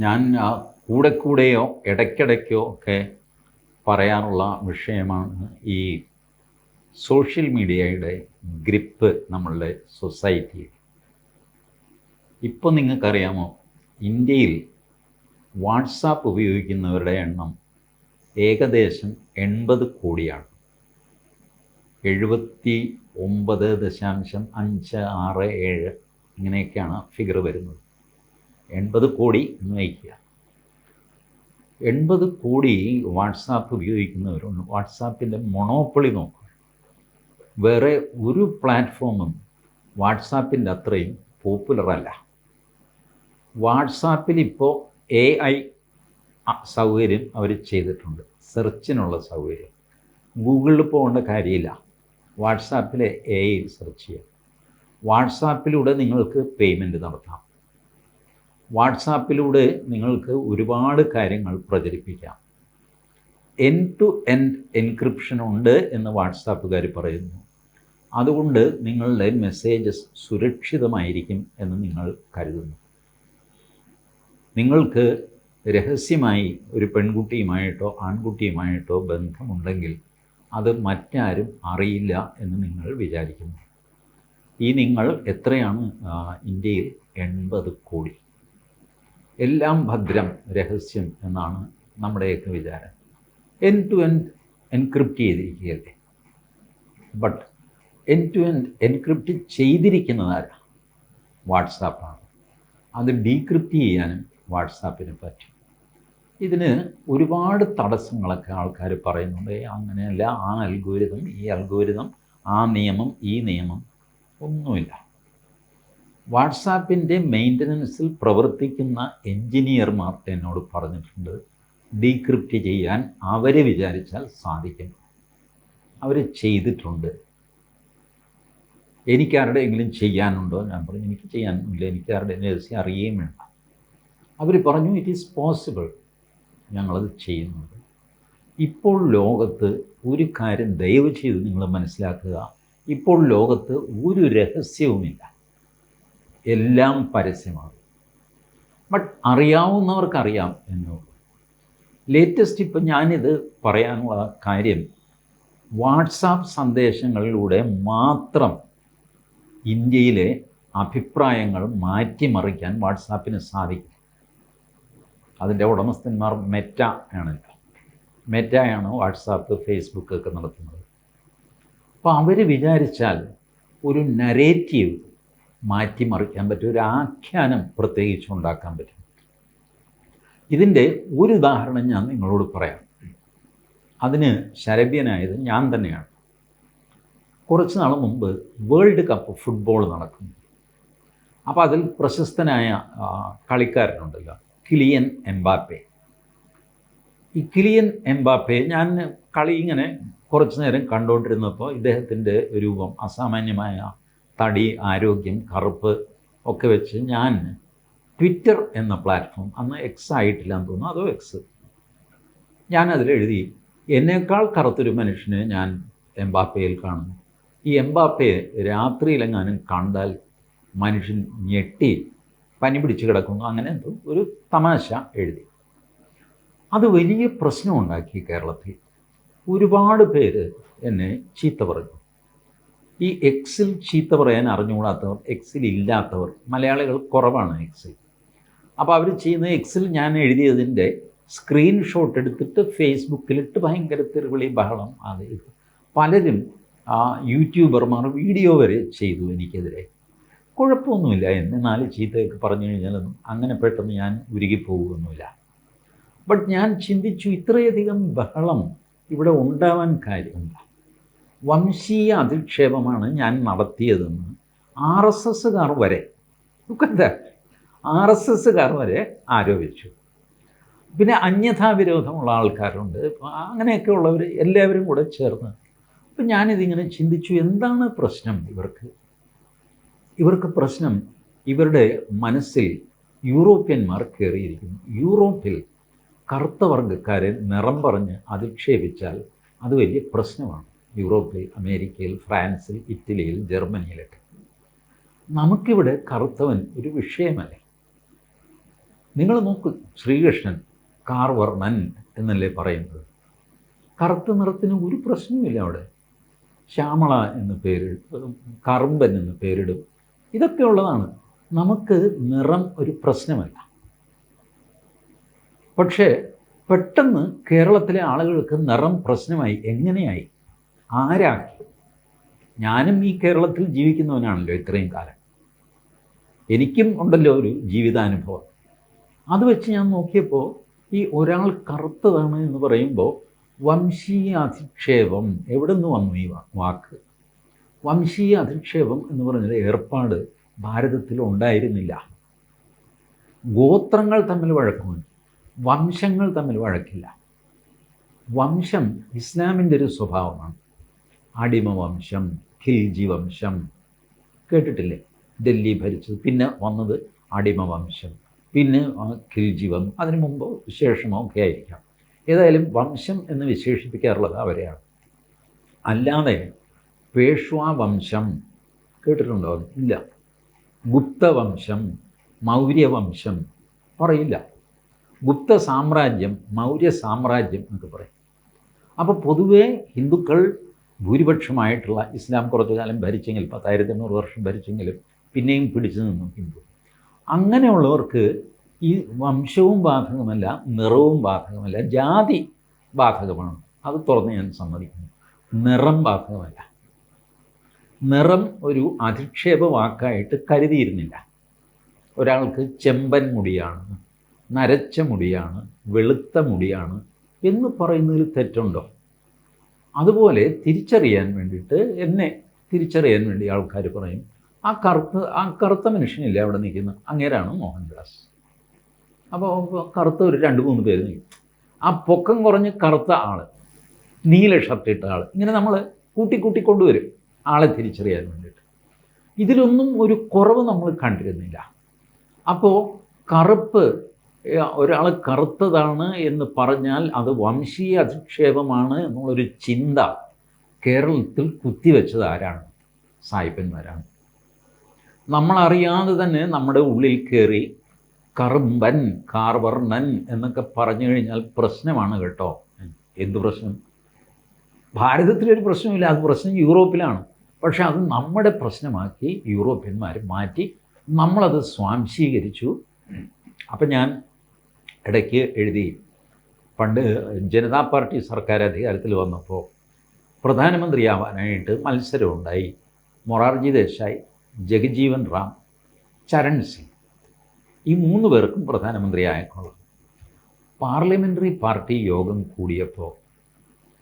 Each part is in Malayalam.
ഞാൻ കൂടെ കൂടെയോ ഇടയ്ക്കിടയ്ക്കോ ഒക്കെ പറയാറുള്ള വിഷയമാണ് ഈ സോഷ്യൽ മീഡിയയുടെ ഗ്രിപ്പ് നമ്മളുടെ സൊസൈറ്റിയിൽ. ഇപ്പോൾ നിങ്ങൾക്കറിയാമോ ഇന്ത്യയിൽ വാട്സാപ്പ് ഉപയോഗിക്കുന്നവരുടെ എണ്ണം ഏകദേശം എൺപത് കോടിയാണ്. എഴുപത്തി ഒമ്പത് ദശാംശം അഞ്ച് ആറ് ഏഴ് ഇങ്ങനെയൊക്കെയാണ് ഫിഗർ വരുന്നത്. എൺപത് കോടി എന്ന് വയ്ക്കുക എൺപത് കോടി വാട്സാപ്പ് ഉപയോഗിക്കുന്നവരുണ്ട്. വാട്സാപ്പിന്റെ മൊണോപ്പൊളി നോക്കുക. വേറെ ഒരു പ്ലാറ്റ്ഫോമും വാട്സാപ്പിന്റെ അത്രയും പോപ്പുലറല്ല. വാട്സാപ്പിൽ ഇപ്പോൾ എ ഐ സൗകര്യം അവർ ചെയ്തിട്ടുണ്ട്. സെർച്ചിനുള്ള സൗകര്യം. ഗൂഗിളിൽ പോകേണ്ട കാര്യമില്ല. വാട്സാപ്പിലെ എ ഐ സെർച്ച് ചെയ്യാം വാട്സാപ്പിലൂടെ നിങ്ങൾക്ക് പേയ്മെന്റ് നടത്താം. വാട്സാപ്പിലൂടെ നിങ്ങൾക്ക് ഒരുപാട് കാര്യങ്ങൾ പ്രചരിപ്പിക്കാം. എൻ ടു എൻഡ് എൻക്രിപ്ഷൻ ഉണ്ട് എന്ന് വാട്സാപ്പുകാർ പറയുന്നു. അതുകൊണ്ട് നിങ്ങളുടെ മെസ്സേജസ് സുരക്ഷിതമായിരിക്കും എന്ന് നിങ്ങൾ കരുതുന്നു. നിങ്ങൾക്ക് രഹസ്യമായി ഒരു പെൺകുട്ടിയുമായിട്ടോ ആൺകുട്ടിയുമായിട്ടോ ബന്ധമുണ്ടെങ്കിൽ അത് മറ്റാരും അറിയില്ല എന്ന് നിങ്ങൾ വിചാരിക്കുന്നു. ഈ നിങ്ങൾ എത്രയാണ് ഇന്ത്യയിൽ എൺപത് കോടി. എല്ലാം ഭദ്രം രഹസ്യം എന്നാണ് നമ്മുടെയൊക്കെ വിചാരം. End to end encrypt ചെയ്തിരിക്കുകയല്ലേ? But end to end encrypt ചെയ്തിരിക്കുന്നതാരാ? വാട്സാപ്പാണ് അത് ഡീക്രിപ്റ്റ് ചെയ്യാനും വാട്സാപ്പിന് പറ്റും. ഇതിന് ഒരുപാട് തടസ്സങ്ങളൊക്കെ ആൾക്കാർ പറയുന്നുണ്ട്. "ഏയ് അങ്ങനെയല്ല. ആ അൽഗോരിതം ഈ അൽഗോരിതം ആ നിയമം ഈ നിയമം ഒന്നുമില്ല. വാട്സാപ്പിന്റെ മെയിന്റനൻസിൽ പ്രവർത്തിക്കുന്ന എൻജിനീയർമാർ എന്നോട് പറഞ്ഞിട്ടുണ്ട് ഡീക്രിപ്റ്റ് ചെയ്യാൻ അവരെ വിചാരിച്ചാൽ സാധിക്കും. അവർ ചെയ്തിട്ടുണ്ട്. എനിക്കാരുടെയെങ്കിലും ചെയ്യാനുണ്ടോ? ഞാൻ പറഞ്ഞു എനിക്ക് ചെയ്യാനില്ല എനിക്കാരുടെ രഹസ്യം അറിയുകയും വേണ്ട. അവർ പറഞ്ഞു ഇറ്റ് ഈസ് പോസിബിൾ ഞങ്ങളത് ചെയ്യുന്നുണ്ട്. ഇപ്പോൾ ലോകത്ത് ഒരു കാര്യം ദയവ് ചെയ്ത് നിങ്ങൾ മനസ്സിലാക്കുക. ഇപ്പോൾ ലോകത്ത് ഒരു രഹസ്യവുമില്ല. എല്ലാം പരസ്യമാണ്. ബട്ട് അറിയാവുന്നവർക്കറിയാം എന്നുള്ളൂ ലേറ്റസ്റ്റ് ഇപ്പം ഞാനിത് പറയാനുള്ള കാര്യം വാട്സാപ്പ് സന്ദേശങ്ങളിലൂടെ മാത്രം ഇന്ത്യയിലെ അഭിപ്രായങ്ങൾ മാറ്റിമറിക്കാൻ വാട്സാപ്പിന് സാധിക്കും. അതിന്റെ ഉടമസ്ഥന്മാർ മെറ്റ ആണല്ലോ മെറ്റയാണ് വാട്സാപ്പ് ഫേസ്ബുക്ക് ഒക്കെ നടത്തുന്നത്. അപ്പോൾ അവർ വിചാരിച്ചാൽ ഒരു നരേറ്റീവ് മാറ്റിമറിക്കാൻ പറ്റും ഒരു ആഖ്യാനം പ്രത്യേകിച്ച് ഉണ്ടാക്കാൻ പറ്റും. ഇതിന്റെ ഒരു ഉദാഹരണം ഞാൻ നിങ്ങളോട് പറയാം. അതിന് ശരഭ്യനായത് ഞാൻ തന്നെയാണ്. കുറച്ച് നാൾ മുമ്പ് വേൾഡ് കപ്പ് ഫുട്ബോൾ നടക്കുന്നു. അപ്പോൾ അതിൽ പ്രശസ്തനായ കളിക്കാരനുണ്ടല്ലോ കിലിയൻ എംബാപ്പെ. ഈ കിലിയൻ എംബാപ്പെ ഞാൻ കളി ഇങ്ങനെ കുറച്ച് നേരം കണ്ടുകൊണ്ടിരുന്നപ്പോൾ ഇദ്ദേഹത്തിന്റെ രൂപം അസാമാന്യമായ തടി ആരോഗ്യം കറുപ്പ് ഒക്കെ വെച്ച് ഞാൻ ട്വിറ്റർ എന്ന പ്ലാറ്റ്ഫോം അന്ന് എക്സ് ആയിട്ടില്ലാന്ന് തോന്നുന്നു. അതോ എക്സ് ഞാനതിലെഴുതി എന്നേക്കാൾ കറുത്തൊരു മനുഷ്യനെ ഞാൻ എംബാപ്പയിൽ കാണുന്നു. ഈ എംബാപ്പയെ രാത്രിയിലെങ്ങാനും കണ്ടാൽ മനുഷ്യൻ ഞെട്ടി പനി പിടിച്ച് കിടക്കുന്നു. അങ്ങനെ എന്തോ ഒരു തമാശ എഴുതി. അത് വലിയ പ്രശ്നമുണ്ടാക്കി കേരളത്തിൽ. ഒരുപാട് പേര് എന്നെ ചീത്ത പറഞ്ഞു. ഈ എക്സിൽ ചീത്ത പറയാൻ അറിഞ്ഞുകൂടാത്തവർ എക്സിൽ ഇല്ലാത്തവർ മലയാളികൾ കുറവാണ് എക്സിൽ അപ്പോൾ അവർ ചെയ്യുന്ന എക്സിൽ ഞാൻ എഴുതിയതിന്റെ സ്ക്രീൻഷോട്ട് എടുത്തിട്ട് ഫേസ്ബുക്കിലിട്ട് ഭയങ്കര തെരുവിളി ബഹളം അത് പലരും ആ യൂട്യൂബർമാർ വീഡിയോ വരെ ചെയ്തു എനിക്കെതിരെ. കുഴപ്പമൊന്നുമില്ല. എന്നെ നാല് ചീത്തയൊക്കെ പറഞ്ഞു കഴിഞ്ഞാലൊന്നും അങ്ങനെ പെട്ടെന്ന് ഞാൻ ഉരുകി പോകുമൊന്നുമില്ല ബട്ട് ഞാൻ ചിന്തിച്ചു ഇത്രയധികം ബഹളം ഇവിടെ ഉണ്ടാവാൻ കാര്യമില്ല. വംശീയ അധിക്ഷേപമാണ് ഞാൻ നടത്തിയതെന്ന് ആർ എസ് എസ്സുകാർ വരെ. എന്താ ആർ എസ് എസ്സുകാർ വരെ ആരോപിച്ചു. പിന്നെ അന്യഥാ വിരോധമുള്ള ആൾക്കാരുണ്ട്. അങ്ങനെയൊക്കെ ഉള്ളവർ എല്ലാവരും കൂടെ ചേർന്ന്. അപ്പം ഞാനിതിങ്ങനെ ചിന്തിച്ചു എന്താണ് പ്രശ്നം ഇവർക്ക്? ഇവർക്ക് പ്രശ്നം ഇവരുടെ മനസ്സിൽ യൂറോപ്യന്മാർ കയറിയിരിക്കുന്നു. യൂറോപ്പിൽ കറുത്ത വർഗക്കാരെ നിറം പറഞ്ഞ് അധിക്ഷേപിച്ചാൽ അത് വലിയ പ്രശ്നമാണ്. യൂറോപ്പിൽ അമേരിക്കയിൽ ഫ്രാൻസിൽ ഇറ്റലിയിൽ ജർമ്മനിയിലൊക്കെ. നമുക്കിവിടെ കറുത്തവൻ ഒരു വിഷയമല്ല? നിങ്ങൾ നോക്ക് ശ്രീകൃഷ്ണൻ കാർവർണൻ എന്നല്ലേ പറയുന്നത്. കറുത്ത നിറത്തിന് ഒരു പ്രശ്നവുമില്ല അവിടെ. ശ്യാമള എന്ന് പേരിടും കറുമ്പൻ എന്ന് പേരിടും. ഇതൊക്കെ ഉള്ളതാണ്. നമുക്ക് നിറം ഒരു പ്രശ്നമല്ല. പക്ഷേ പെട്ടെന്ന് കേരളത്തിലെ ആളുകൾക്ക് നിറം പ്രശ്നമായി എങ്ങനെയായി? ആരാക്കി ഞാനും ഈ കേരളത്തിൽ ജീവിക്കുന്നവനാണല്ലോ ഇത്രയും കാലം. എനിക്കും ഉണ്ടല്ലോ ഒരു ജീവിതാനുഭവം. അത് വെച്ച് ഞാൻ നോക്കിയപ്പോൾ ഈ ഒരാൾ കറുത്തതാണ് എന്ന് പറയുമ്പോൾ വംശീയ അധിക്ഷേപം എവിടെ നിന്ന് വന്നു ഈ വാക്ക്? വംശീയ അധിക്ഷേപം എന്ന് പറഞ്ഞൊരു ഏർപ്പാട് ഭാരതത്തിൽ ഉണ്ടായിരുന്നില്ല. ഗോത്രങ്ങൾ തമ്മിൽ വഴക്കമുണ്ട്. വംശങ്ങൾ തമ്മിൽ വഴക്കില്ല. വംശം ഇസ്ലാമിന്റെ ഒരു സ്വഭാവമാണ്. അടിമ വംശം ഖിൽജി വംശം കേട്ടിട്ടില്ലേ? ഡൽഹി ഭരിച്ചത്. പിന്നെ വന്നത് അടിമവംശം. പിന്നെ ആ ഖിൽജി വം അതിനു മുമ്പോ ശേഷമോ ഒക്കെ ആയിരിക്കാം. ഏതായാലും വംശം എന്ന് വിശേഷിപ്പിക്കാറുള്ളത് അവരെയാണ്. അല്ലാതെ പേഷ്വാ വംശം കേട്ടിട്ടുണ്ടോ? ഇല്ല. ഗുപ്തവംശം മൗര്യവംശം പറയില്ല. ഗുപ്ത സാമ്രാജ്യം മൗര്യ സാമ്രാജ്യം എന്നൊക്കെ പറയും. അപ്പോൾ പൊതുവേ ഹിന്ദുക്കൾ ഭൂരിപക്ഷമായിട്ടുള്ള ഇസ്ലാം കുറച്ചു കാലം ഭരിച്ചെങ്കിൽ പത്തായിരത്തി എണ്ണൂറ് വർഷം ഭരിച്ചെങ്കിലും പിന്നെയും പിടിച്ചു നിന്നു ഹിന്ദു അങ്ങനെയുള്ളവർക്ക് ഈ വംശവും ബാധകമല്ല നിറവും ബാധകമല്ല ജാതി ബാധകമാണ്. അത് തുറന്ന് ഞാൻ സമ്മതിക്കുന്നു. നിറം ബാധകമല്ല. നിറം ഒരു അധിക്ഷേപ വാക്കായിട്ട് കരുതിയിരുന്നില്ല. ഒരാൾക്ക് ചെമ്പൻ മുടിയാണ് നരച്ച മുടിയാണ് വെളുത്ത മുടിയാണ് എന്ന് പറയുന്നതിൽ തെറ്റുണ്ടോ? അതുപോലെ തിരിച്ചറിയാൻ വേണ്ടിയിട്ട് എന്നെ തിരിച്ചറിയാൻ വേണ്ടി ആൾക്കാർ പറയും ആ കറുത്ത ആ കറുത്ത മനുഷ്യനില്ലേ അവിടെ നിൽക്കുന്ന അങ്ങേരാണ് മോഹൻദാസ്. അപ്പോൾ കറുത്ത ഒരു രണ്ട് മൂന്ന് പേര് നിൽക്കും. ആ പൊക്കം കുറഞ്ഞ് കറുത്ത ആൾ നീല ഷർട്ടിട്ട ആൾ ഇങ്ങനെ നമ്മൾ കൂട്ടി കൂട്ടി കൊണ്ടുവരും ആളെ തിരിച്ചറിയാൻ വേണ്ടിയിട്ട്. ഇതിലൊന്നും ഒരു കുറവ് നമ്മൾ കണ്ടിരുന്നില്ല. അപ്പോൾ കറുപ്പ് ഒരാൾ കറുത്തതാണ് എന്ന് പറഞ്ഞാൽ അത് വംശീയ അധിക്ഷേപമാണ് എന്നുള്ളൊരു ചിന്ത കേരളത്തിൽ കുത്തിവെച്ചത് ആരാണ്? സായിപ്പന്മാരാണ്. നമ്മളറിയാതെ തന്നെ നമ്മുടെ ഉള്ളിൽ കയറി കറുമ്പൻ കാർവർണൻ എന്നൊക്കെ പറഞ്ഞു കഴിഞ്ഞാൽ പ്രശ്നമാണ് കേട്ടോ. എന്ത് പ്രശ്നം? ഭാരതത്തിലൊരു പ്രശ്നമില്ല അത് പ്രശ്നം യൂറോപ്പിലാണ്. പക്ഷെ അത് നമ്മുടെ പ്രശ്നമാക്കി യൂറോപ്യന്മാർ മാറ്റി നമ്മളത് സ്വാംശീകരിച്ചു. അപ്പം ഞാൻ ഇടയ്ക്ക് എഴുതി. പണ്ട് ജനതാ പാർട്ടി സർക്കാർ അധികാരത്തിൽ വന്നപ്പോൾ പ്രധാനമന്ത്രിയാവാനായിട്ട് മത്സരമുണ്ടായി. മൊറാർജി ദേശായി ജഗജീവൻ റാം ചരൺ സിംഗ്. ഈ മൂന്ന് പേർക്കും പ്രധാനമന്ത്രിയായേക്കുള്ളത് പാർലമെന്ററി പാർട്ടി യോഗം കൂടിയപ്പോൾ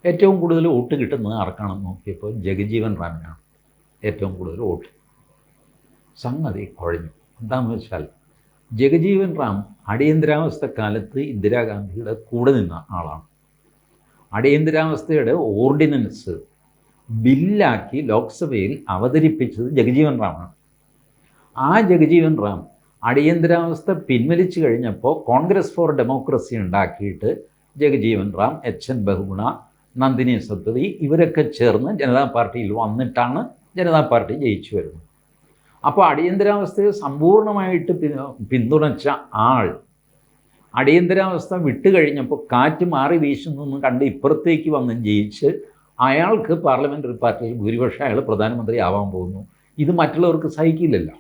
ഏറ്റവും കൂടുതൽ വോട്ട് കിട്ടുന്നത് ആർക്കാണെന്ന് നോക്കിയപ്പോൾ ജഗജീവൻ റാമിനാണ് ഏറ്റവും കൂടുതൽ വോട്ട്. സംഗതി കുഴഞ്ഞു. എന്താണെന്ന് വെച്ചാൽ ജഗജീവൻ റാം അടിയന്തരാവസ്ഥ കാലത്ത് ഇന്ദിരാഗാന്ധിയുടെ കൂടെ നിന്ന ആളാണ്. അടിയന്തരാവസ്ഥയുടെ ഓർഡിനൻസ് ബില്ലാക്കി ലോക്സഭയിൽ അവതരിപ്പിച്ചത് ജഗജീവൻ റാമാണ്. ആ ജഗജീവൻ റാം അടിയന്തരാവസ്ഥ പിൻവലിച്ചു കഴിഞ്ഞപ്പോൾ കോൺഗ്രസ് ഫോർ ഡെമോക്രസി ഉണ്ടാക്കിയിട്ട് ജഗജീവൻ റാം എച്ച് എൻ ബഹുഗുണ നന്ദിനി സത്വതി ഇവരൊക്കെ ചേർന്ന് ജനതാ പാർട്ടിയിൽ വന്നിട്ടാണ് ജനതാ പാർട്ടി ജയിച്ചു വരുന്നത്. അപ്പോൾ അടിയന്തരാവസ്ഥയെ സമ്പൂർണമായിട്ട് പിന്തുണച്ച ആൾ അടിയന്തരാവസ്ഥ വിട്ടുകഴിഞ്ഞപ്പോൾ കാറ്റ് മാറി വീശുന്നു കണ്ട് ഇപ്പുറത്തേക്ക് വന്ന് ജയിച്ച് അയാൾക്ക് പാർലമെന്ററി പാർട്ടിയിൽ ഭൂരിപക്ഷം അയാൾ പ്രധാനമന്ത്രി ആവാൻ പോകുന്നു. ഇത് മറ്റുള്ളവർക്ക് സഹിക്കില്ലല്ലോ.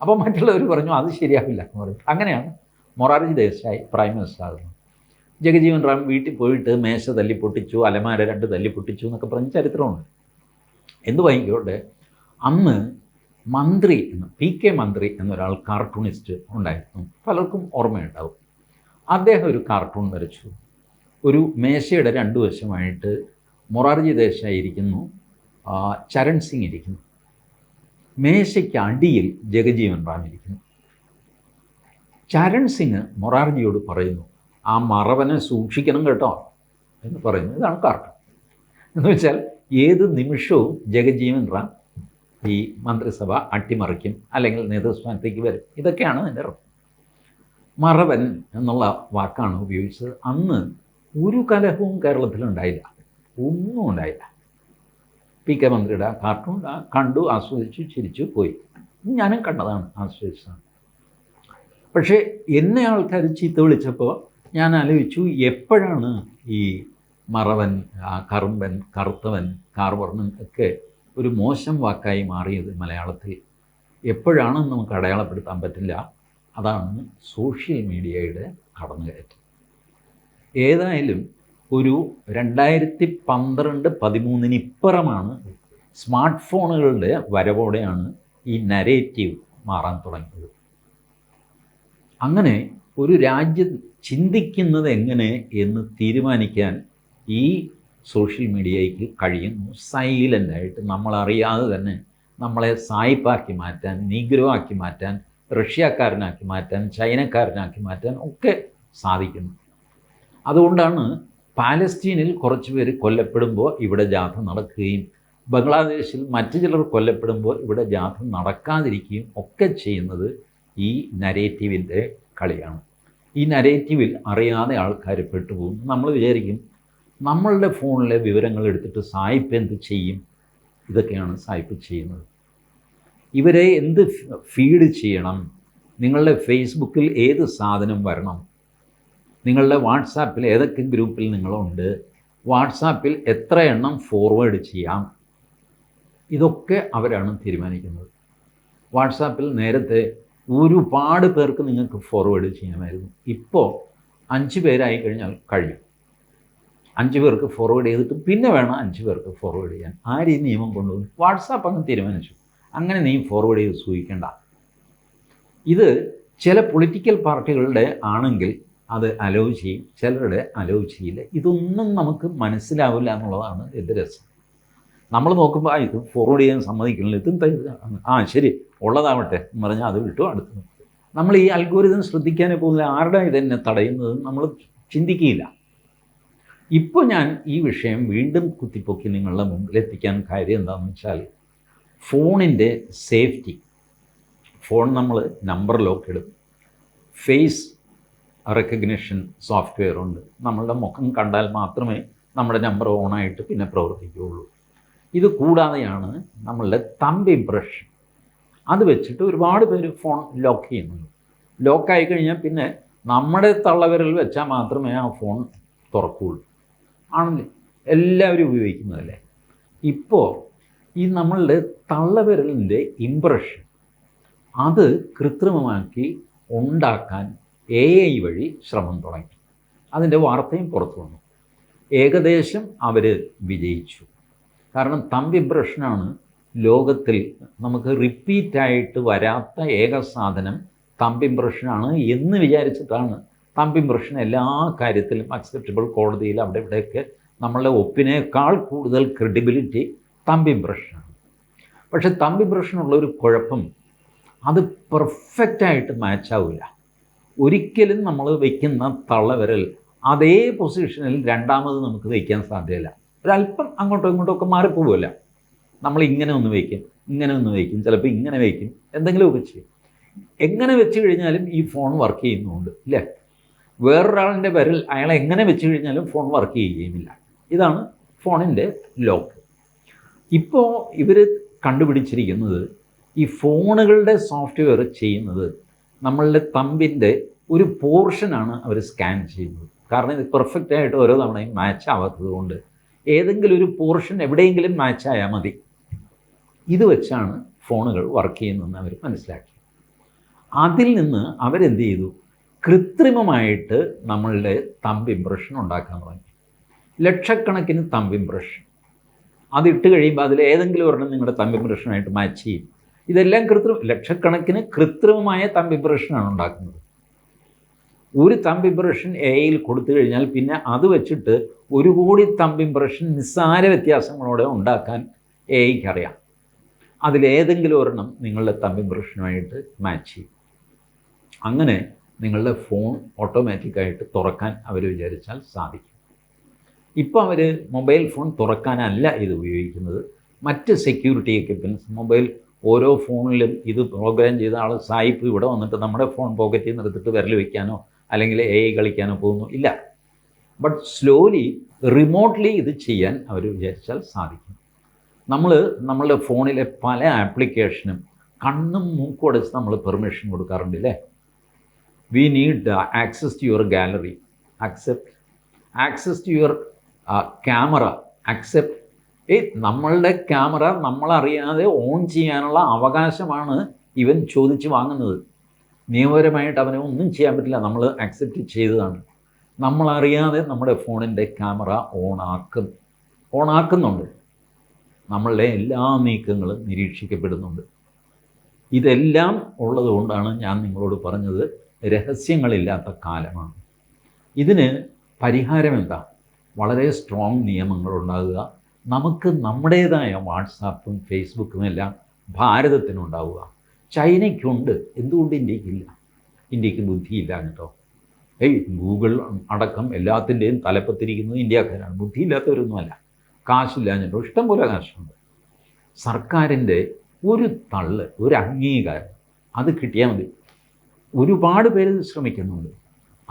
അപ്പോൾ മറ്റുള്ളവർ പറഞ്ഞു അത് ശരിയാവില്ല എന്ന് പറയും. അങ്ങനെയാണ് മൊറാർജി ദേശായി പ്രൈം മിനിസ്റ്റർ ആകുന്നത്. ജഗജീവൻ റാം വീട്ടിൽ പോയിട്ട് മേശ തല്ലി പൊട്ടിച്ചു അലമാര രണ്ട് തല്ലി പൊട്ടിച്ചു എന്നൊക്കെ പറഞ്ഞ് ചരിത്രമുണ്ട്. എന്ത് വാങ്ങിക്കോട്ടെ? അന്ന് മന്ത്രി എന്ന് പി കെ മന്ത്രി എന്നൊരാൾ കാർട്ടൂണിസ്റ്റ് ഉണ്ടായിരുന്നു. പലർക്കും ഓർമ്മയുണ്ടാവും. അദ്ദേഹം ഒരു കാർട്ടൂൺ വരച്ചു. ഒരു മേശയുടെ രണ്ടു വശമായിട്ട് മൊറാർജി ദേശായി ഇരിക്കുന്നു. ചരൺ സിംഗ് ഇരിക്കുന്നു. മേശയ്ക്ക് അടിയിൽ ജഗജീവൻ റാം ഇരിക്കുന്നു. ചരൺ സിംഗ് മൊറാർജിയോട് പറയുന്നു ആ മറവനെ സൂക്ഷിക്കണം കേട്ടോ എന്ന് പറയുന്നു. ഇതാണ് കാർട്ടൂൺ എന്ന് വെച്ചാൽ ഏത് നിമിഷവും ജഗജീവൻ റാം ഈ മന്ത്രിസഭ അട്ടിമറിക്കും അല്ലെങ്കിൽ നേതൃസ്ഥാനത്തേക്ക് വരും. ഇതൊക്കെയാണ് അതിന്റെ അർത്ഥം മറവൻ എന്നുള്ള വാക്കാണ് ഉപയോഗിച്ചത്. അന്ന് ഒരു കലഹവും കേരളത്തിലുണ്ടായില്ല. ഒന്നും ഉണ്ടായില്ല. പി കെ മന്ത്രിയുടെ കാർട്ടൂൺ കണ്ടു ആസ്വദിച്ചു ചിരിച്ചു പോയി. ഞാനും കണ്ടതാണ് ആസ്വദിച്ചതാണ്. പക്ഷേ എന്നെ ആൾക്കാർ ചീത്ത വിളിച്ചപ്പോൾ ഞാൻ ആലോചിച്ചു എപ്പോഴാണ് ഈ മറവൻ കറുമ്പൻ കറുത്തവൻ കാർവർണൻ ഒക്കെ ഒരു മോശം വാക്കായി മാറിയത് മലയാളത്തിൽ എപ്പോഴാണെന്ന് നമുക്ക് അടയാളപ്പെടുത്താൻ പറ്റില്ല. അതാണ് സോഷ്യൽ മീഡിയയുടെ കടന്നുകയറ്റം. ഏതായാലും ഒരു രണ്ടായിരത്തി പന്ത്രണ്ട് പതിമൂന്നിന് ഇപ്പുറമാണ് സ്മാർട്ട് ഫോണുകളുടെ വരവോടെയാണ് ഈ നരേറ്റീവ് മാറാൻ തുടങ്ങിയത്. അങ്ങനെ ഒരു രാജ്യം ചിന്തിക്കുന്നത് എങ്ങനെ എന്ന് തീരുമാനിക്കാൻ ഈ സോഷ്യൽ മീഡിയയ്ക്ക് കഴിയുന്നു സൈലന്റായിട്ട് നമ്മളറിയാതെ തന്നെ നമ്മളെ സായിപ്പാക്കി മാറ്റാൻ നീഗ്രോ ആക്കി മാറ്റാൻ റഷ്യക്കാരനാക്കി മാറ്റാൻ ചൈനക്കാരനാക്കി മാറ്റാൻ ഒക്കെ സാധിക്കുന്നു. അതുകൊണ്ടാണ് പാലസ്തീനിൽ കുറച്ച് പേര് കൊല്ലപ്പെടുമ്പോൾ ഇവിടെ ജാഥ നടക്കുകയും ബംഗ്ലാദേശിൽ മറ്റു ചിലർ കൊല്ലപ്പെടുമ്പോൾ ഇവിടെ ജാഥ നടക്കാതിരിക്കുകയും ഒക്കെ ചെയ്യുന്നത് ഈ നരേറ്റീവിന്റെ കളിയാണ്. ഈ നരേറ്റീവിൽ അറിയാതെ ആൾക്കാർ പെട്ടുപോകും. നമ്മൾ വിചാരിക്കും നമ്മളുടെ ഫോണിലെ വിവരങ്ങൾ എടുത്തിട്ട് സായിപ്പ് എന്ത് ചെയ്യും? ഇതൊക്കെയാണ് സായിപ്പ് ചെയ്യുന്നത്. ഇവരെ എന്ത് ഫീഡ് ചെയ്യണം? നിങ്ങളുടെ ഫേസ്ബുക്കിൽ ഏത് സാധനം വരണം? നിങ്ങളുടെ വാട്സാപ്പിൽ ഏതൊക്കെ ഗ്രൂപ്പിൽ നിങ്ങളുണ്ട്? വാട്സാപ്പിൽ എത്ര എണ്ണം ഫോർവേഡ് ചെയ്യാം? ഇതൊക്കെ അവരാണ് തീരുമാനിക്കുന്നത്. വാട്സാപ്പിൽ നേരത്തെ ഒരുപാട് പേർക്ക് നിങ്ങൾക്ക് ഫോർവേഡ് ചെയ്യാമായിരുന്നു. ഇപ്പോൾ അഞ്ച് പേരായി കഴിഞ്ഞാൽ കഴിയും. അഞ്ച് പേർക്ക് ഫോർവേഡ് ചെയ്തിട്ട് പിന്നെ വേണം അഞ്ച് പേർക്ക് ഫോർവേഡ് ചെയ്യാൻ. ആ രീതി നിയമം കൊണ്ടുവന്നു വാട്സാപ്പ് അങ്ങ് തീരുമാനിച്ചു. അങ്ങനെ നീ ഫോർവേഡ് ചെയ്ത് സൂചിക്കേണ്ട ഇത് ചില പൊളിറ്റിക്കൽ പാർട്ടികളുടെ ആണെങ്കിൽ അത് അലോ ചെയ്യും ചിലരുടെ അലോ ചെയ്യില്ല. ഇതൊന്നും നമുക്ക് മനസ്സിലാവില്ല എന്നുള്ളതാണ് എന്റെ രസം. നമ്മൾ നോക്കുമ്പോൾ ഇത് ഫോർവേഡ് ചെയ്യാൻ സമ്മതിക്കുന്നില്ല. ഇതും ത- ആ ശരി ഉള്ളതാവട്ടെ എന്ന് പറഞ്ഞാൽ അത് വിട്ടു അടുത്ത് നമ്മൾ ഈ അൽഗോരിതം ശ്രദ്ധിക്കാനേ പോകുന്നില്ല. ആരുടെ ഇതെന്നെ തടയുന്നത് നമ്മൾ ചിന്തിക്കുകയില്ല ഇപ്പോൾ ഞാൻ ഈ വിഷയം വീണ്ടും കുത്തിപ്പൊക്കി നിങ്ങളുടെ മുമ്പിൽ എത്തിക്കാൻ കാര്യം എന്താണെന്ന് വെച്ചാൽ ഫോണിന്റെ സേഫ്റ്റി. ഫോൺ നമ്മൾ നമ്പർ ലോക്ക് ഇടും. ഫേസ് റെക്കഗ്നിഷൻ സോഫ്റ്റ്വെയർ ഉണ്ട്. നമ്മളുടെ മുഖം കണ്ടാൽ മാത്രമേ നമ്മുടെ നമ്പർ ഓണായിട്ട് പിന്നെ പ്രവർത്തിക്കുകയുള്ളൂ. ഇത് കൂടാതെയാണ് നമ്മളുടെ തമ്പ് ഇംപ്രഷൻ അത് വെച്ചിട്ട് ഒരുപാട് പേര് ഫോൺ ലോക്ക് ചെയ്യുന്നുണ്ട്. ലോക്കായി കഴിഞ്ഞാൽ പിന്നെ നമ്മുടെ തള്ളവിരൽ വെച്ചാൽ മാത്രമേ ആ ഫോൺ തുറക്കുകയുള്ളൂ. ആണല്ലേ എല്ലാവരും ഉപയോഗിക്കുന്നതല്ലേ? ഇപ്പോൾ ഈ നമ്മളുടെ തള്ളവിരലിന്റെ ഇംപ്രഷൻ അത് കൃത്രിമമാക്കി ഉണ്ടാക്കാൻ എ ഐ വഴി ശ്രമം തുടങ്ങി. അതിന്റെ വാർത്തയും പുറത്തു വന്നു. ഏകദേശം അവർ വിജയിച്ചു. കാരണം തമ്പ് ഇംപ്രഷനാണ് ലോകത്തിൽ നമുക്ക് റിപ്പീറ്റായിട്ട് വരാത്ത ഏക സാധനം തമ്പ് ഇംപ്രഷനാണ് എന്ന് വിചാരിച്ചിട്ടാണ് തമ്പ് മൃഷ്ണ എല്ലാ കാര്യത്തിലും അക്സെപ്റ്റബിൾ കോടതിയിൽ അവിടെ ഇവിടെയൊക്കെ നമ്മളുടെ ഒപ്പിനേക്കാൾ കൂടുതൽ ക്രെഡിബിലിറ്റി തമ്പി ഇംപ്രഷനാണ് പക്ഷെ തമ്പി ഇംപ്രഷനുള്ള ഒരു കുഴപ്പം അത് പെർഫെക്റ്റായിട്ട് മാച്ചാവില്ല ഒരിക്കലും നമ്മൾ വയ്ക്കുന്ന തള്ളവരൽ അതേ പൊസിഷനിൽ രണ്ടാമത് നമുക്ക് വയ്ക്കാൻ സാധ്യതയില്ല. ഒരല്പം അങ്ങോട്ടും ഇങ്ങോട്ടും ഒക്കെ മാറിപ്പോവില്ല നമ്മൾ ഇങ്ങനെ ഒന്ന് വയ്ക്കും ഇങ്ങനെ ഒന്ന് വയ്ക്കും ചിലപ്പോൾ ഇങ്ങനെ വയ്ക്കും എന്തെങ്കിലുമൊക്കെ ചെയ്യും. എങ്ങനെ വെച്ച് കഴിഞ്ഞാലും ഈ ഫോൺ വർക്ക് ചെയ്യുന്നുണ്ട് ഇല്ലേ? വേറൊരാളിന്റെ വിരൽ അയാളെ എങ്ങനെ വെച്ച് കഴിഞ്ഞാലും ഫോൺ വർക്ക് ചെയ്യുകയുമില്ല. ഇതാണ് ഫോണിന്റെ ലോക്ക് ഇപ്പോൾ ഇവർ കണ്ടുപിടിച്ചിരിക്കുന്നത് ഈ ഫോണുകളുടെ സോഫ്റ്റ്വെയർ ചെയ്യുന്നത് നമ്മളുടെ തമ്പിന്റെ ഒരു പോർഷനാണ് അവർ സ്കാൻ ചെയ്യുന്നത്. കാരണം ഇത് പെർഫെക്റ്റ് ആയിട്ട് ഓരോ തവണയും മാച്ച് ആവാത്തത് കൊണ്ട് ഏതെങ്കിലും ഒരു പോർഷൻ എവിടെയെങ്കിലും മാച്ച് ആയാൽ മതി. ഇത് വെച്ചാണ് ഫോണുകൾ വർക്ക് ചെയ്യുന്നതെന്ന് അവർ മനസ്സിലാക്കി. അതിൽ നിന്ന് അവരെന്ത് ചെയ്തു? കൃത്രിമമായിട്ട് നമ്മളുടെ തമ്പ് ഇംപ്രഷൻ ഉണ്ടാക്കാൻ തുടങ്ങി. ലക്ഷക്കണക്കിന് തമ്പ് ഇംപ്രഷൻ അതിട്ട് കഴിയുമ്പോൾ അതിൽ ഏതെങ്കിലും ഒരെണ്ണം നിങ്ങളുടെ തമ്പ് ഇംപ്രഷനായിട്ട് മാച്ച് ചെയ്യും. ഇതെല്ലാം കൃത്രിമ ലക്ഷക്കണക്കിന് കൃത്രിമമായ തമ്പ് ഇംപ്രഷനാണ് ഉണ്ടാക്കുന്നത്. ഒരു തമ്പ് ഇംപ്രഷൻ എയിൽ കൊടുത്തു കഴിഞ്ഞാൽ പിന്നെ അത് വെച്ചിട്ട് ഒരു കോടി തമ്പ് ഇംപ്രഷൻ നിസ്സാര വ്യത്യാസങ്ങളോടെ ഉണ്ടാക്കാൻ എയ്ക്ക് അറിയാം. അതിലേതെങ്കിലും ഒരെണ്ണം നിങ്ങളുടെ തമ്പ് ഇംപ്രഷനുമായിട്ട് മാച്ച് ചെയ്യും. അങ്ങനെ നിങ്ങളുടെ ഫോൺ ഓട്ടോമാറ്റിക്കായിട്ട് തുറക്കാൻ അവർ വിചാരിച്ചാൽ സാധിക്കും. ഇപ്പോൾ അവർ മൊബൈൽ ഫോൺ തുറക്കാനല്ല ഇത് ഉപയോഗിക്കുന്നത്. മറ്റ് സെക്യൂരിറ്റി എക്യുപ്മെന്റ്സ് മൊബൈൽ ഓരോ ഫോണിലും ഇത് പ്രോഗ്രാം ചെയ്ത ആൾ സായിപ്പ് ഇവിടെ വന്നിട്ട് നമ്മുടെ ഫോൺ പോക്കറ്റിൽ നിന്ന് എടുത്തിട്ട് വിരൽ വയ്ക്കാനോ അല്ലെങ്കിൽ എ ഐ കളിക്കാനോ പോകുന്നു. ഇല്ല. ബട്ട് സ്ലോലി റിമോട്ട്ലി ഇത് ചെയ്യാൻ അവർ വിചാരിച്ചാൽ സാധിക്കും. നമ്മൾ നമ്മളുടെ ഫോണിലെ പല ആപ്ലിക്കേഷനും കണ്ണും മൂക്കും അടച്ച് നമ്മൾ പെർമിഷൻ കൊടുക്കാറുണ്ട് അല്ലേ we need access to your gallery accept access to your camera accept ഏ നമ്മളുടെ ക്യാമറ നമ്മളറിയാതെ ഓൺ ചെയ്യാനുള്ള അവകാശമാണ് ഇവൻ ചോദിച്ച് വാങ്ങുന്നത്. നിയമപരമായിട്ട് അവനെ ഒന്നും ചെയ്യാൻ പറ്റില്ല. നമ്മൾ അക്സെപ്റ്റ് ചെയ്തതാണ്. നമ്മളറിയാതെ നമ്മുടെ ഫോണിന്റെ ക്യാമറ ഓണാക്കും ഓണാക്കുന്നുണ്ട് നമ്മളുടെ എല്ലാ നീക്കങ്ങളും നിരീക്ഷിക്കപ്പെടുന്നുണ്ട്. ഇതെല്ലാം ഉള്ളതുകൊണ്ടാണ് ഞാൻ നിങ്ങളോട് പറഞ്ഞത്. രഹസ്യങ്ങളില്ലാത്ത കാലമാണ്. ഇതിന് പരിഹാരം എന്താ? വളരെ സ്ട്രോങ് നിയമങ്ങൾ ഉണ്ടാകുക നമുക്ക് നമ്മുടേതായ വാട്സാപ്പും ഫേസ്ബുക്കും എല്ലാം ഭാരതത്തിനുണ്ടാവുക. ചൈനയ്ക്കുണ്ട്. എന്തുകൊണ്ട് ഇന്ത്യക്കില്ല? ഇന്ത്യയ്ക്ക് ബുദ്ധിയില്ല കേട്ടോ. ഏയ് ഗൂഗിൾ അടക്കം എല്ലാത്തിന്റെയും തലപ്പത്തിരിക്കുന്നത് ഇന്ത്യക്കാരാണ്. ബുദ്ധിയില്ലാത്തവരൊന്നുമല്ല. കാശില്ലാഞ്ഞിട്ടോ ഇഷ്ടം പോലെ കാശുണ്ട്. സർക്കാരിന്റെ ഒരു തള്ള് ഒരു അംഗീകാരം അത് കിട്ടിയാൽ മതി. ഒരുപാട് പേര് ശ്രമിക്കുന്നുണ്ട്.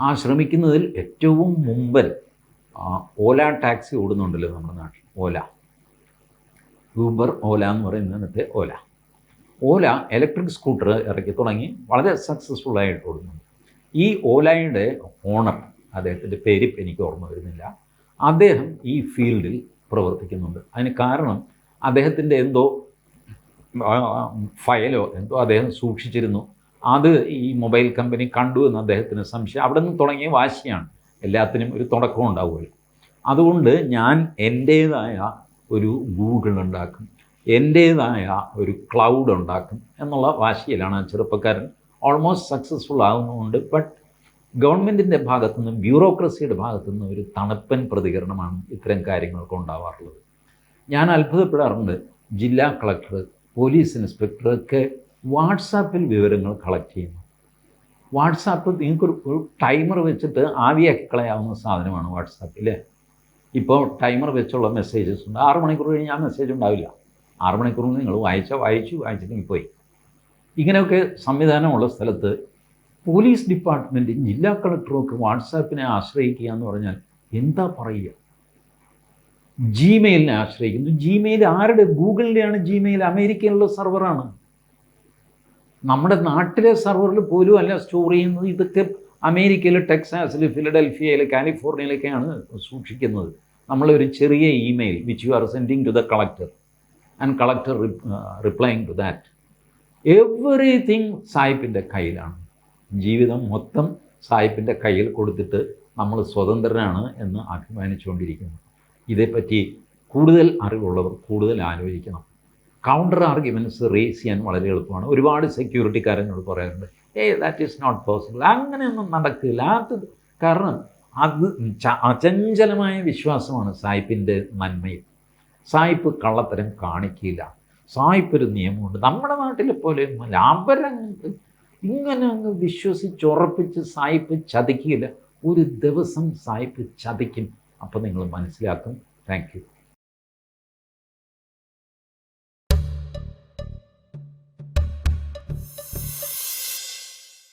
ആ ശ്രമിക്കുന്നതിൽ ഏറ്റവും മുമ്പൽ ഓല ടാക്സി ഓടുന്നുണ്ടല്ലോ നമ്മുടെ നാട്ടിൽ. ഓല. ഊബർ ഓല എന്ന് പറയുന്നത് ഇന്നത്തെ ഓല. ഓല ഇലക്ട്രിക് സ്കൂട്ടർ ഇറക്കി തുടങ്ങി വളരെ സക്സസ്ഫുൾ ആയിട്ട് ഓടുന്നുണ്ട്. ഈ ഓലയുടെ ഓണർ അദ്ദേഹത്തിന്റെ പേര് എനിക്ക് ഓർമ്മ വരുന്നില്ല. അദ്ദേഹം ഈ ഫീൽഡിൽ പ്രവർത്തിക്കുന്നുണ്ട്. അതിന് കാരണം അദ്ദേഹത്തിന്റെ എന്തോ ഫയലോ എന്തോ അദ്ദേഹം സൂക്ഷിച്ചിരുന്നു. അത് ഈ മൊബൈൽ കമ്പനി കണ്ടു എന്ന് അദ്ദേഹത്തിന് സംശയം. അവിടെ നിന്ന് തുടങ്ങിയ വാശിയാണ്. എല്ലാത്തിനും ഒരു തുടക്കം ഉണ്ടാവുമല്ലോ അതുകൊണ്ട് ഞാൻ എന്റേതായ ഒരു ഗൂഗിൾ ഉണ്ടാക്കും എന്റേതായ ഒരു ക്ലൗഡ് ഉണ്ടാക്കും എന്നുള്ള വാശിയിലാണ് ചെറുപ്പക്കാരൻ ഓൾമോസ്റ്റ് സക്സസ്ഫുൾ ആകുന്നുണ്ട് ബട്ട് ഗവൺമെന്റിന്റെ ഭാഗത്തുനിന്നും ബ്യൂറോക്രസിയുടെ ഭാഗത്തു നിന്നും ഒരു തണുപ്പൻ പ്രതികരണമാണ് ഇത്തരം കാര്യങ്ങൾക്ക് ഉണ്ടാവാറുള്ളത്. ഞാൻ അത്ഭുതപ്പെടാറുണ്ട്. ജില്ലാ കളക്ടർ പോലീസ് ഇൻസ്പെക്ടർ ഒക്കെ വാട്സാപ്പിൽ വിവരങ്ങൾ കളക്ട് ചെയ്യുന്നു. വാട്സാപ്പ് നിങ്ങൾക്കൊരു ഒരു ടൈമർ വെച്ചിട്ട് ആവിയാക്കി കളയാവുന്ന സാധനമാണ് വാട്സാപ്പ് ഇല്ലേ? ഇപ്പോൾ ടൈമർ വെച്ചുള്ള മെസ്സേജസ് ഉണ്ട്. ആറ് മണിക്കൂർ കഴിഞ്ഞ് ആ മെസ്സേജ് ഉണ്ടാവില്ല. ആറ് മണിക്കൂർ നിങ്ങൾ വായിച്ച വായിച്ചു വായിച്ചിട്ട് പോയി. ഇങ്ങനെയൊക്കെ സംവിധാനമുള്ള സ്ഥലത്ത് പോലീസ് ഡിപ്പാർട്ട്മെന്റ് ജില്ലാ കളക്ടറൊക്കെ വാട്സാപ്പിനെ ആശ്രയിക്കുക എന്ന് പറഞ്ഞാൽ എന്താ പറയുക? ജിമെയിലിനെ ആശ്രയിക്കുന്നു. ജിമെയിൽ ആരുടെ? ഗൂഗിളിന്റെയാണ് ജിമെയിൽ അമേരിക്കയിലുള്ള സെർവറാണ് നമ്മുടെ നാട്ടിലെ സെർവറിൽ പോലും അല്ല സ്റ്റോർ ചെയ്യുന്നത്. ഇതൊക്കെ അമേരിക്കയിൽ ടെക്സാസിൽ ഫിലഡൽഫിയയിൽ കാലിഫോർണിയയിലൊക്കെയാണ് സൂക്ഷിക്കുന്നത്. നമ്മളൊരു ചെറിയ email which you are sending to the collector and collector replying to that everything സായിപ്പിന്റെ കയ്യിലാണ്. ജീവിതം മൊത്തം സായിപ്പിന്റെ കയ്യിൽ കൊടുത്തിട്ട് നമ്മൾ സ്വതന്ത്രനാണ് എന്ന് അഭിമാനിച്ചുകൊണ്ടിരിക്കുന്നു ഇതേപ്പറ്റി കൂടുതൽ അറിവുള്ളവർ കൂടുതൽ ആലോചിക്കണം. കൗണ്ടർ ആർഗ്യുമെന്റ്സ് റേസ് ചെയ്യാൻ വളരെ എളുപ്പമാണ്. ഒരുപാട് സെക്യൂരിറ്റിക്കാരനോട് പറയാറുണ്ട്. ഏ ദാറ്റ് ഈസ് നോട്ട് പോസിബിൾ അങ്ങനെയൊന്നും നടക്കില്ല. അത് കാരണം അത് അചഞ്ചലമായ വിശ്വാസമാണ് സായിപ്പിന്റെ നന്മയിൽ. സായിപ്പ് കള്ളത്തരം കാണിക്കില്ല. സായിപ്പ് ഒരു നിയമമുണ്ട്. നമ്മുടെ നാട്ടിലെ പോലെയൊന്നുമല്ല അവരങ്ങ് ഇങ്ങനെ അങ്ങ് വിശ്വസിച്ചുറപ്പിച്ച് സായിപ്പ് ചതിക്കില്ല. ഒരു ദിവസം സായിപ്പ് ചതിക്കും. അപ്പോൾ നിങ്ങൾ മനസ്സിലാക്കും. താങ്ക്